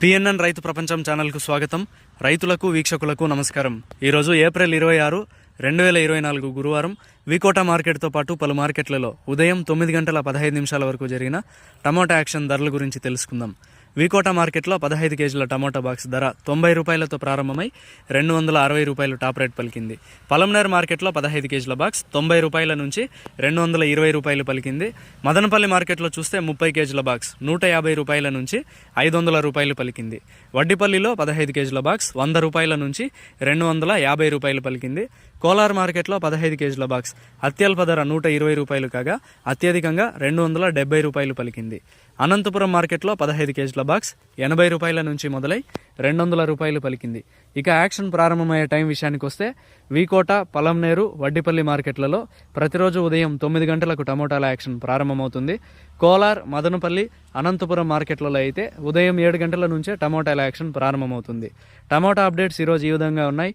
PNN రైతు ప్రపంచం ఛానల్కు స్వాగతం. రైతులకు వీక్షకులకు నమస్కారం. ఈరోజు ఏప్రిల్ ఇరవై ఆరు రెండు వేల ఇరవై నాలుగు గురువారం వికోటా మార్కెట్తో పాటు పలు మార్కెట్లలో ఉదయం తొమ్మిది గంటల పదహైదు నిమిషాల వరకు జరిగిన టమోటా యాక్షన్ ధరల గురించి తెలుసుకుందాం. వికోట మార్కెట్లో పదహైదు కేజీల టమోటా బాక్స్ ధర తొంభై రూపాయలతో ప్రారంభమై రెండు వందల అరవై రూపాయలు టాప్ రేట్ పలికింది. పలంనేర్ మార్కెట్లో పదహైదు కేజీల బాక్స్ తొంభై రూపాయల నుంచి రెండు వందల ఇరవై రూపాయలు పలికింది. మదనపల్లి మార్కెట్లో చూస్తే ముప్పై కేజీల బాక్స్ నూట యాభై రూపాయల నుంచి ఐదు వందల రూపాయలు పలికింది. వడ్డిపల్లిలో పదహైదు కేజీల బాక్స్ వంద రూపాయల నుంచి రెండు వందల యాభై రూపాయలు పలికింది. కోలార్ మార్కెట్లో పదహైదు కేజీల బాక్స్ అత్యల్ప ధర నూట ఇరవై రూపాయలు కాగా అత్యధికంగా రెండు వందల డెబ్బై రూపాయలు పలికింది. అనంతపురం మార్కెట్లో పదహైదు కేజీల బాక్స్ ఎనభై రూపాయల నుంచి మొదలై రెండు వందల రూపాయలు పలికింది. ఇక యాక్షన్ ప్రారంభమయ్యే టైం విషయానికి వస్తే వీకోట పలంనేరు వడ్డిపల్లి మార్కెట్లలో ప్రతిరోజు ఉదయం తొమ్మిది గంటలకు టమోటాల యాక్షన్ ప్రారంభమవుతుంది. కోలార్ మదనపల్లి అనంతపురం మార్కెట్లలో అయితే ఉదయం ఏడు గంటల నుంచే టమోటాల యాక్షన్ ప్రారంభమవుతుంది. టమోటా అప్డేట్స్ ఈరోజు ఈ విధంగా ఉన్నాయి.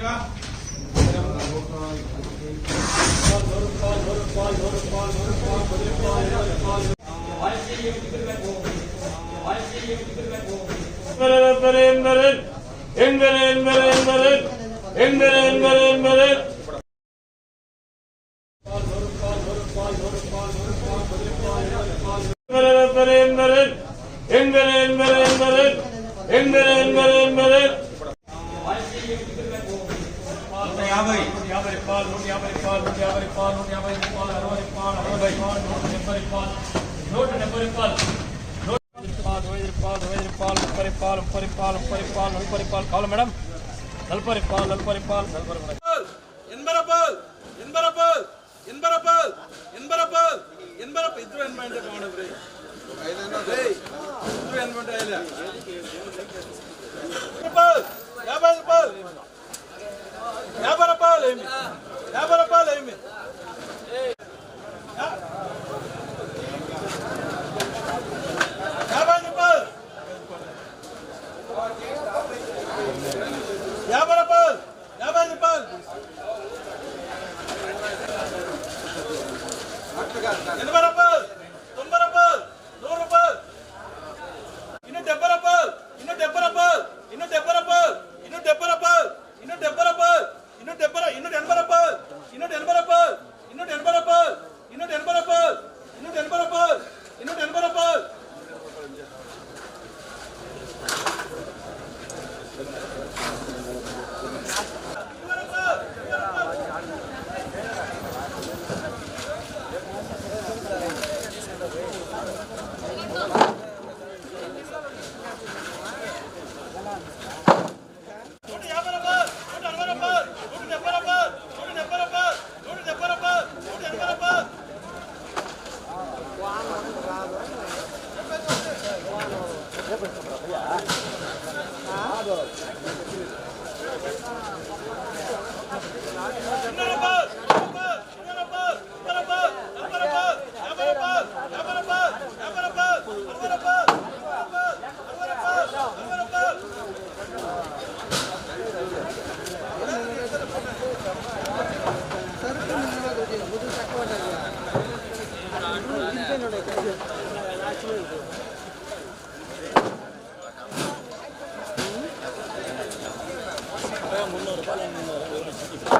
Verin, verin, verin. Hem verin, verin, verin. Hem verin, verin, verin. Verin, verin, verin. Hem verin, verin, verin. Hem verin, verin, verin. నూట యాభై నూట యాభై రూపాయలు నూట యాభై రూపాయలు నూట యాభై రూపాయలు నూట యాభై రూపాయలు అరవై రూపాయలు అరవై రూపాయలు నూట డెబ్బై రూపాయలు నూట డెబ్బై రూపాయలు నూట ఇరవై రూపాయలు ఇరవై రూపాయలు ముప్పై రూపాయలు ముప్పై రూపాయలు ముప్పై రూపాయలు నలభై రూపాయలు కావాలి మేడం నలభై రూపాయలు నలభై రూపాయలు నలభై రూపాయలు ఎన్బరపాల్ ఎన్బరపాల్ ఎన్బరపాల్ ఎన్బరపాల్ ఎన్బరప ఇద్దరు ఎనభై అంటే బాగుండదు రే రేయ్, ఇద్దరు ఎనభై అంటే అయ్యలే. రూపాయలు యాభై రూపాయలు యాభై రూపాయలు ఏమి? యాభై రూపాయలు ఏమి? యాభై రూపాయలు యాభై రూపాయలు యాభై రూపాయలు ఎనభై よろしくお願いします。